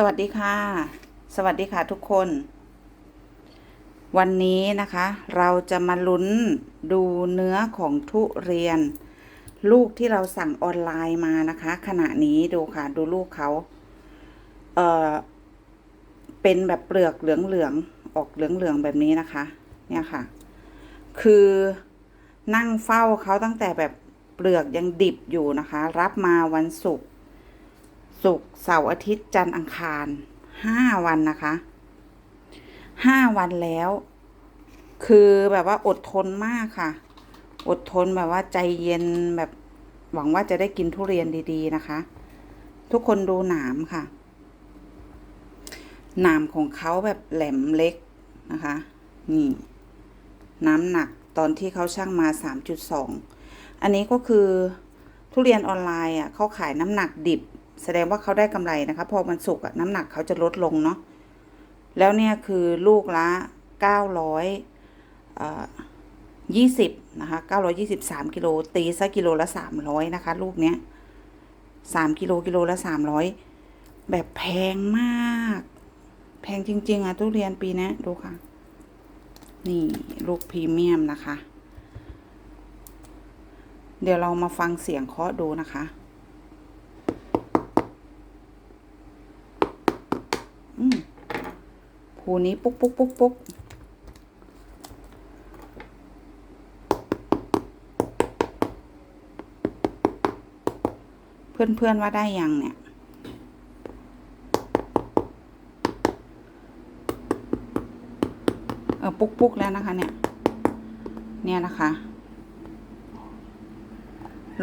สวัสดีค่ะ สวัสดีค่ะทุกคน วันนี้นะคะ เราจะมาลุ้นดูเนื้อของทุเรียน ลูกที่เราสั่งออนไลน์มานะคะ ขณะนี้ดูค่ะดูลูกเขาเออเป็นแบบเปลือกเหลืองๆออกเหลืองๆแบบนี้นะคะ เนี่ยค่ะ คือนั่งเฝ้าเขาตั้งแต่แบบเปลือกยังดิบอยู่นะคะ รับมาวันศุกร์ ศุกร์เสาร์อาทิตย์จันทร์อังคารห้าวันนะคะห้าวันแล้ว คือแบบว่าอดทนมากค่ะ อดทนแบบว่าใจเย็นแบบหวังว่าจะได้กินทุเรียนดีๆนะคะ ทุกคนดูหนามค่ะ หนามของเขาแบบแหลมเล็กนะคะ นี่ น้ำหนักตอนที่เขาช่างมาสามจุดสองอันนี้ก็คือทุเรียนออนไลน์อะเขาขายน้ำหนักดิบ แสดงว่าเขาได้กำไรนะคะ พอมันสุกอะน้ำหนักเขาจะลดลงเนาะแล้วเนี่ยคือลูกละเก้าร้อยยี่สิบนะคะเก้าร้อยี่สิบสามกิโลตีซะกิโลละสามร้อยนะคะ ลูกเนี้ยสามกิโลกิโลละสามร้อยแบบแพงมาก แพงจริง ๆอะทุเรียนปีนี้ดูค่ะ นี่ลูกพรีเมียมนะคะ เดี๋ยวเรามาฟังเสียงเคาะดูนะคะ อืมภูนี้ปุ๊กปุ๊กปุ๊กปุ๊กเพื่อนเพื่อนๆว่าได้ยังเนี่ยเออปุ๊กปุ๊กแล้วนะคะ เนี่ย เนี่ยนะคะ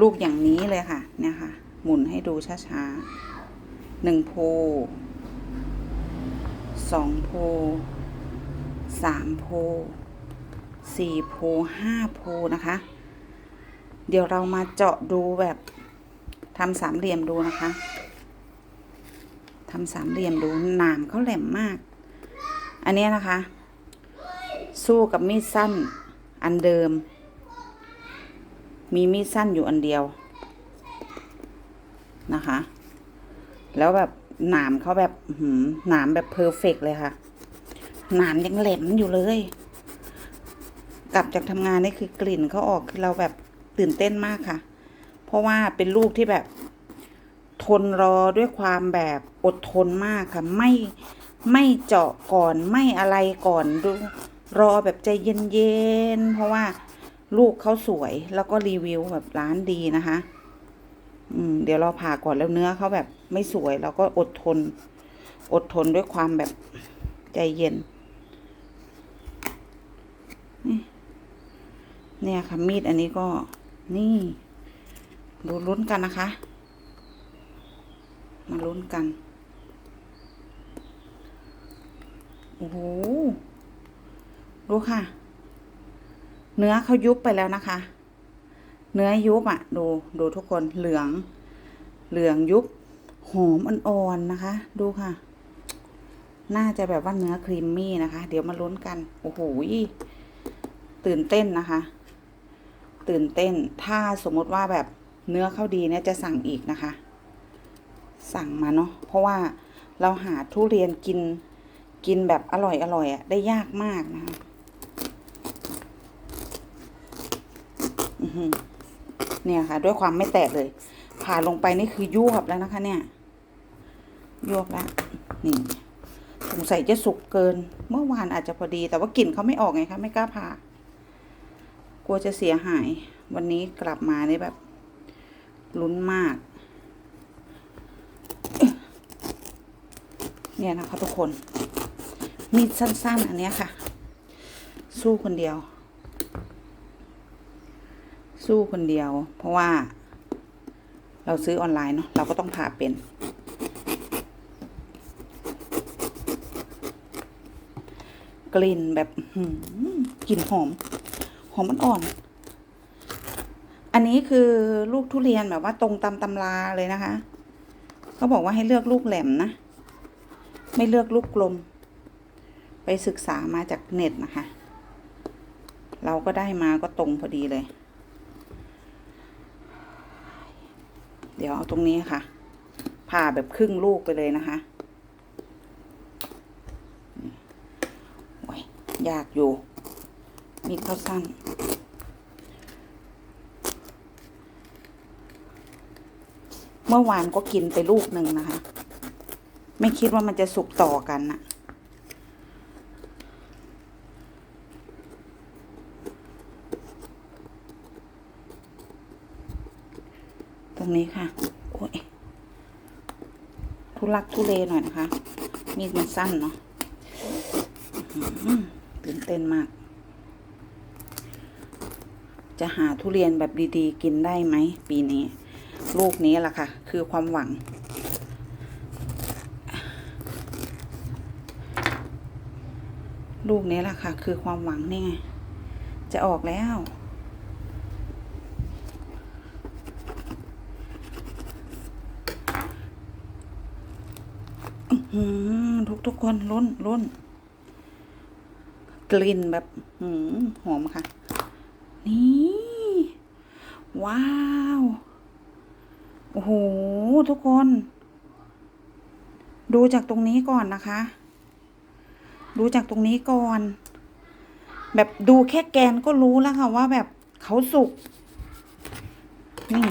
ลูกอย่างนี้เลยค่ะ เนี่ยค่ะ หมุนให้ดูช้าๆหนึ่งโพ สองโพสามโพสี่โพห้าโพนะคะ เดี๋ยวเรามาเจาะดูแบบทำสามเหลี่ยมดูนะคะทำสามเหลี่ยมดูหนามเขาแหลมมาก อันนี้นะคะ สู้กับมีดสั้นอันเดิม มีมีดสั้นอยู่อันเดียวนะคะ แล้วแบบ หนามเขาแบบหือหนามแบบเพอร์เฟกเลยค่ะ หนามยังแหลมอยู่เลย กลับจากทำงานนี่คือกลิ่นเขาออกคือเราแบบตื่นเต้นมากค่ะ เพราะว่าเป็นลูกที่แบบ ทนรอด้วยความแบบอดทนมากค่ะ ไม่ไม่เจาะก่อนไม่อะไรก่อนดูรอแบบใจเย็นๆเพราะว่าลูกเขาสวยแล้วก็รีวิวแบบร้านดีนะคะ อืมเดี๋ยวเราผ่าก่อนแล้วเนื้อเขาแบบไม่สวยเราก็อดทน อดทนด้วยความแบบใจเย็น นี่เนี่ยค่ะมีดอันนี้ก็นี่ ดูลุ้นกันนะคะ มาลุ้นกันโอ้โหดูค่ะ เนื้อเขายุบไปแล้วนะคะ เนื้อยุบอะ ดูดูทุกคนเหลือง เหลืองยุบหอมอ่อนๆนะคะ ดูค่ะ น่าจะแบบว่าเนื้อครีมมี่นะคะ เดี๋ยวมาลุ้นกัน โอ้โหตื่นเต้นนะคะ ตื่นเต้น ถ้าสมมติว่าแบบเนื้อเข้าดีเนี่ยจะสั่งอีกนะคะ สั่งมาเนาะเพราะว่าเราหาทุเรียนกินกินแบบอร่อยอร่อยอะได้ยากมากนะคะ อือหือ เนี่ยค่ะ ด้วยความไม่แตกเลย ผ่าลงไปนี่คือยวบแล้วนะคะ เนี่ยยวบแล้วนี่สงสัยจะสุกเกิน เมื่อวานอาจจะพอดี แต่ว่ากลิ่นเขาไม่ออกไงคะไม่กล้าผ่ากลัวจะเสียหาย วันนี้กลับมานี่แบบลุ้นมาก เนี่ยนะคะทุกคน มีดสั้น ๆ อันนี้ค่ะ สู้คนเดียว สู้คนเดียว เพราะว่า เราซื้อออนไลน์เนาะเราก็ต้องผ่าเป็น กลิ่นแบบหือกลิ่นหอม หอมมันอ่อน อันนี้คือลูกทุเรียนแบบว่าตรงตามตำราเลยนะคะเขาบอกว่าให้เลือกลูกแหลมนะ ไม่เลือกลูกกลม ไปศึกษามาจากเน็ตนะคะ เราก็ได้มาก็ตรงพอดีเลย เดี๋ยวเอาตรงนี้ค่ะ ผ่าแบบครึ่งลูกไปเลยนะคะโอ้ยยากอยู่ มีข้าวสั้น เมื่อวานก็กินไปลูกหนึ่งนะคะ ไม่คิดว่ามันจะสุกต่อกันนะ่ะ นี้ค่ะ โอ้ย ทุลักทุเลหน่อยนะคะ มีดมันสั้นเนาะตื่นเต้นมาก จะหาทุเรียนแบบดีๆ กินได้ไหม ปีนี้ ลูกนี้แหละค่ะ คือความหวัง ลูกนี้แหละค่ะ คือความหวังนี่ไง จะออกแล้ว ทุกทุกคนลุ้นลุ้นกลิ่นแบบหืมหอมค่ะ นี่ ว้าว โอ้โห ทุกคน ดูจากตรงนี้ก่อนนะคะ ดูจากตรงนี้ก่อน แบบดูแค่แกนก็รู้แล้วค่ะว่าแบบเขาสุก นี่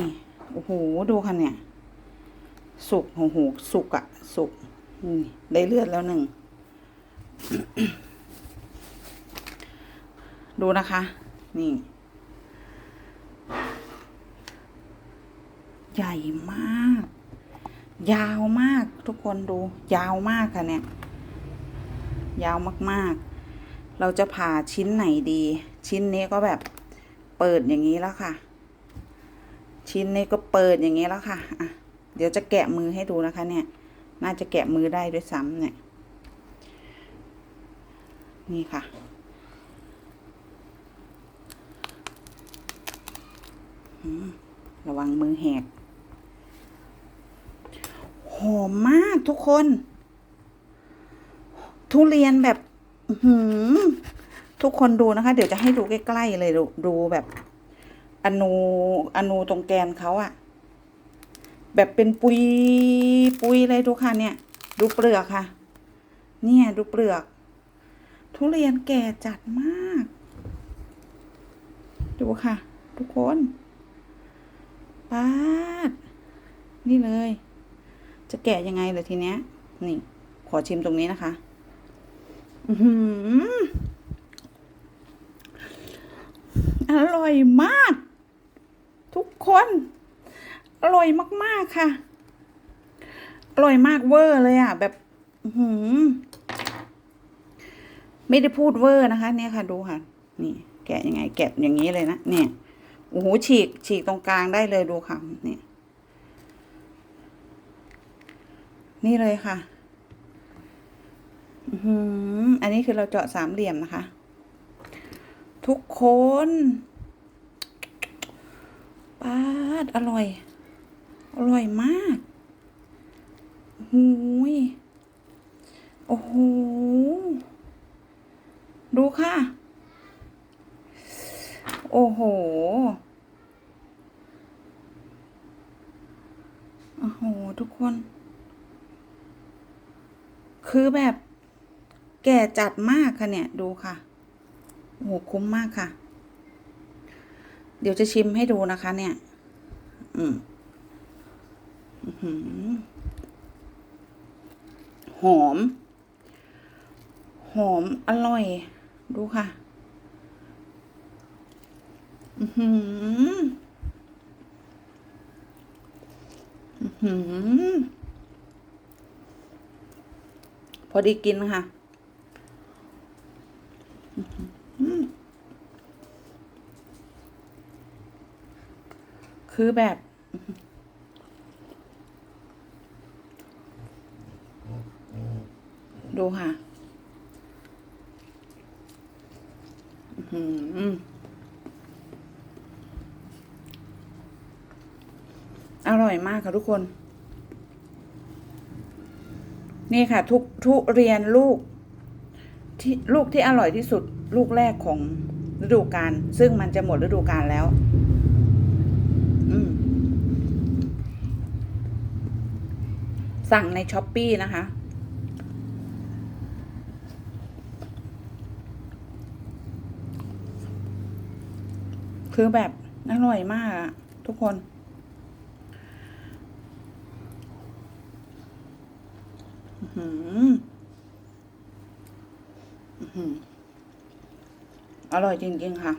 โอ้โห ดูค่ะเนี่ย สุกโอ้โห สุกอะสุก ได้เลือดแล้วหนึ่ง ดูนะคะ นี่ ใหญ่มาก ยาวมากทุกคนดู ยาวมากค่ะเนี่ย ยาวมากๆ เราจะผ่าชิ้นไหนดี ชิ้นนี้ก็แบบเปิดอย่างนี้แล้วค่ะ ชิ้นนี้ก็เปิดอย่างนี้แล้วค่ะอะ เดี๋ยวจะแกะมือให้ดูนะคะเนี่ย น่าจะแกะมือได้ด้วยซ้ำเนี่ย นี่ค่ะ ระวังมือแหก หอมมากทุกคน ทุเรียนแบบหือทุกคนดูนะคะ เดี๋ยวจะให้ดูใกล้ ๆ เลยดูดูแบบ อนูอนูตรงแกนเขาอะ แบบเป็นปุยปุยเลยดูค่ะเนี่ย ดูเปลือกค่ะ เนี่ยดูเปลือก ทุเรียนแก่จัดมาก ดูค่ะ ทุกคนปาด นี่เลย จะแกะยังไงเลยทีเนี้ย นี่ ขอชิมตรงนี้นะคะ อือหืออร่อยมาก ทุกคน อร่อยมากๆค่ะ อร่อยมากเวอร์เลยอะ แบบหืไม่ได้พูดเวอร์นะคะ เนี่ยค่ะดูค่ะ นี่ แกะยังไง แกะอย่างนี้เลยนะเนี่ยโอ้โหฉีกฉีกตรงกลางได้เลยดูค่ะเนี่ยนี่เลยค่ะอืออันนี้คือเราเจาะสามเหลี่ยมนะคะ ทุกคนปาดอร่อย อร่อยมากหูยโอ้โห ดูค่ะ โอ้โหโอ้โห ทุกคน คือแบบแก่จัดมากค่ะเนี่ย ดูค่ะ โอ้โห คุ้มมากค่ะ เดี๋ยวจะชิมให้ดูนะคะเนี่ย อืม หอม หอมอร่อย ดูค่ะอือหืออือหือพอดีกินค่ะคือแบบ ค่ะทุกคน นี่ค่ะ ทุกทุเรียนลูก ที่ลูกที่อร่อยที่สุด ลูกแรกของฤดูกาลซึ่งมันจะหมดฤดูกาลแล้วสั่งในช้อปปี้นะคะ คือแบบอร่อยมากทุกคน หืออื้อหืออร่อยจริง ๆ ค่ะ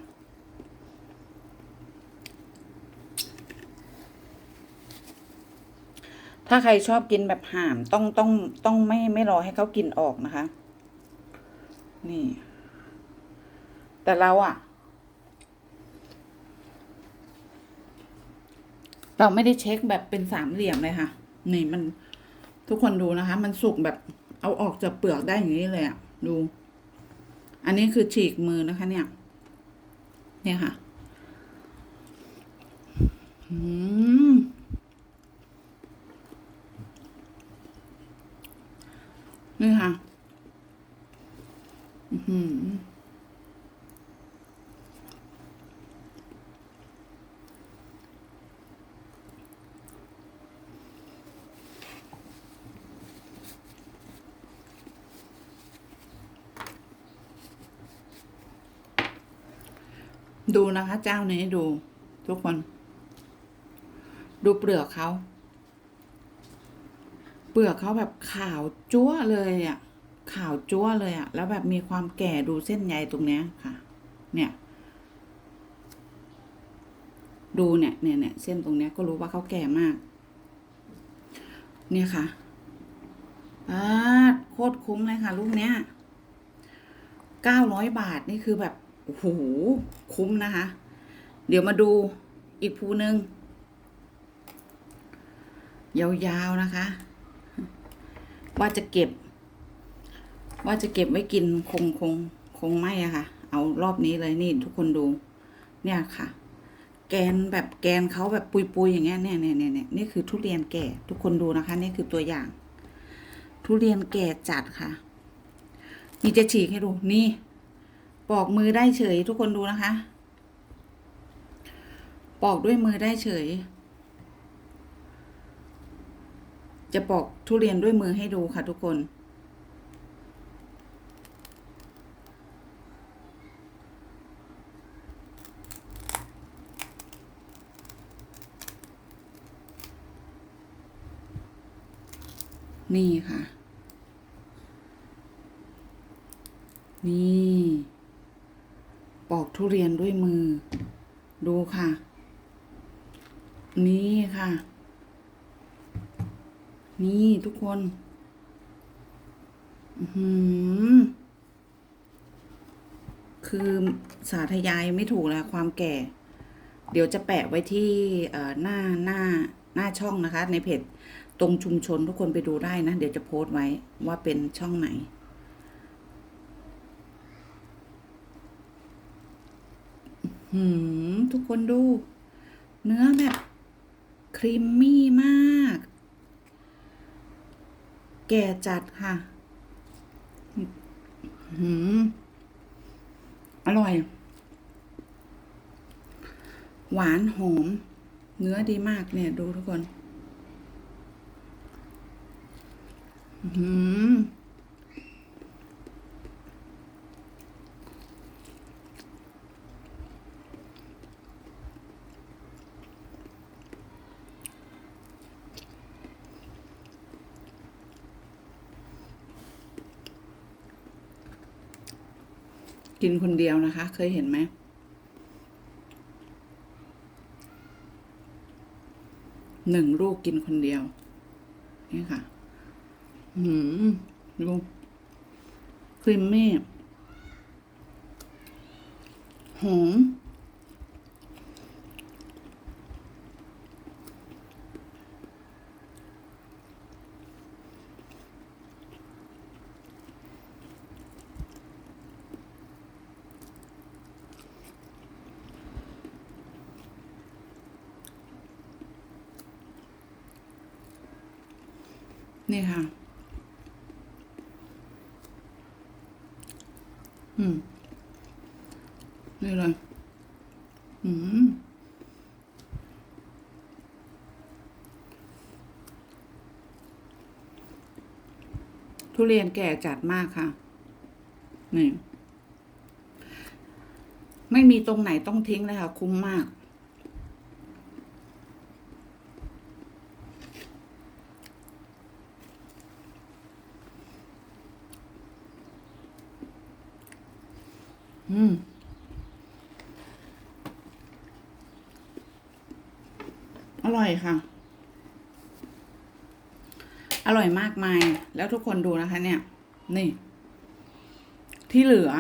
ถ้าใครชอบกินแบบห่าม ต้องต้องต้องไม่ไม่รอให้เขากินออกนะคะ นี่ แต่เราอะเราไม่ได้เช็คแบบเป็นสามเหลี่ยมเลยค่ะ นี่มัน ทุกคนดูนะคะ มันสุกแบบเอาออกจากเปลือกได้อย่างนี้เลยอะดู อันนี้คือฉีกมือนะคะ เนี่ย เนี่ยค่ะอืมนี่ค่ะ อือหือ ดูนะคะเจ้านี้ดู ทุกคน ดูเปลือกเขาเปลือกเขาแบบขาวจั๊วเลยอะขาวจั๊วเลยอะ แล้วแบบมีความแก่ดูเส้นใยตรงเนี้ยค่ะ เนี่ย ดูเนี่ยเนี่ยเนี่ยเส้นตรงเนี้ยก็รู้ว่าเขาแก่มาก เนี่ยค่ะอาโคตรคุ้มเลยค่ะลูกเนี้ยเก้าร้อยบาทนี่คือแบบ โอ้โหคุ้มนะคะ เดี๋ยวมาดูอีกภูหนึ่งยาวๆนะคะ ว่าจะเก็บ ว่าจะเก็บไว้กินคงคงคงไม่อะค่ะ เอารอบนี้เลยนี่ทุกคนดู เนี่ยค่ะ แกนแบบแกนเขาแบบปุยๆอย่างเงี้ยเนี่ยเนี่ยเนี่ยเนี่ยนี่คือทุเรียนแก่ ทุกคนดูนะคะ นี่คือตัวอย่าง ทุเรียนแก่จัดค่ะ นี่จะฉีกให้ดูนี่ ปอกมือได้เฉย ทุกคนดูนะคะ ปอกด้วยมือได้เฉย จะปอกทุเรียนด้วยมือให้ดูค่ะทุกคน นี่ค่ะ นี่ ปอกทุเรียนด้วยมือ ดูค่ะ นี่ค่ะ นี่ทุกคนหือคือสาธยายไม่ถูกแล้วความแก่ เดี๋ยวจะแปะไว้ที่หน้าหน้าหน้าช่องนะคะ ในเพจตรงชุมชนทุกคนไปดูได้นะ เดี๋ยวจะโพสต์ไว้ว่าเป็นช่องไหน หืมทุกคนดู เนื้อแบบ ครีมมี่มาก แก่จัดค่ะหืมอร่อย หวานหอม เนื้อดีมากเนี่ย ดูทุกคนหืม กินคนเดียวนะคะ เคยเห็นไหมหนึ่งลูกกินคนเดียว นี่ค่ะ หืมดูครีมมี่หอม นี่ค่ะ อืม นี่เลย อืม ทุเรียนแก่จัดมากค่ะ นี่ ไม่มีตรงไหนต้องทิ้งเลยค่ะ คุ้มมาก อืมอร่อยค่ะ อร่อยมากมาย แล้วทุกคนดูนะคะเนี่ย นี่ ที่เหลือ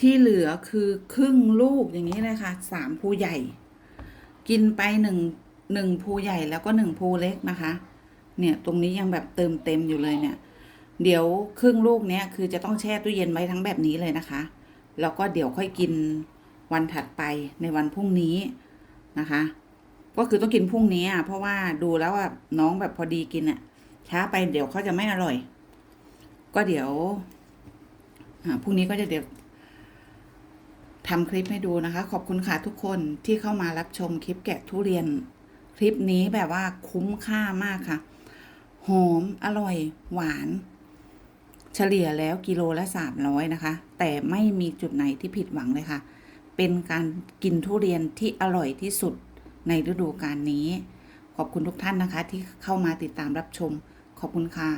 ที่เหลือคือครึ่งลูกอย่างนี้เลยค่ะ สามภูใหญ่ กินไปหนึ่งหนึ่งภูใหญ่แล้วก็หนึ่งภูเล็กนะคะ เนี่ย ตรงนี้ยังแบบเติมเต็มอยู่เลยเนี่ย เดี๋ยวครึ่งลูกเนี้ยคือจะต้องแช่ตู้เย็นไว้ทั้งแบบนี้เลยนะคะ แล้วก็เดี๋ยวค่อยกินวันถัดไปในวันพรุ่งนี้นะคะ ก็คือต้องกินพรุ่งนี้อะเพราะว่าดูแล้วว่าน้องแบบพอดีกินอะ ช้าไปเดี๋ยวเขาจะไม่อร่อย ก็เดี๋ยวพรุ่งนี้ก็จะเดี๋ยวทำคลิปให้ดูนะคะ ขอบคุณค่ะทุกคนที่เข้ามารับชมคลิปแกะทุเรียน คลิปนี้แบบว่าคุ้มค่ามากค่ะ หอม อร่อย หวาน เฉลี่ยแล้วกิโลละสามร้อยนะคะ แต่ไม่มีจุดไหนที่ผิดหวังเลยค่ะ เป็นการกินทุเรียนที่อร่อยที่สุดในฤดูกาลนี้ ขอบคุณทุกท่านนะคะที่เข้ามาติดตามรับชม ขอบคุณค่ะ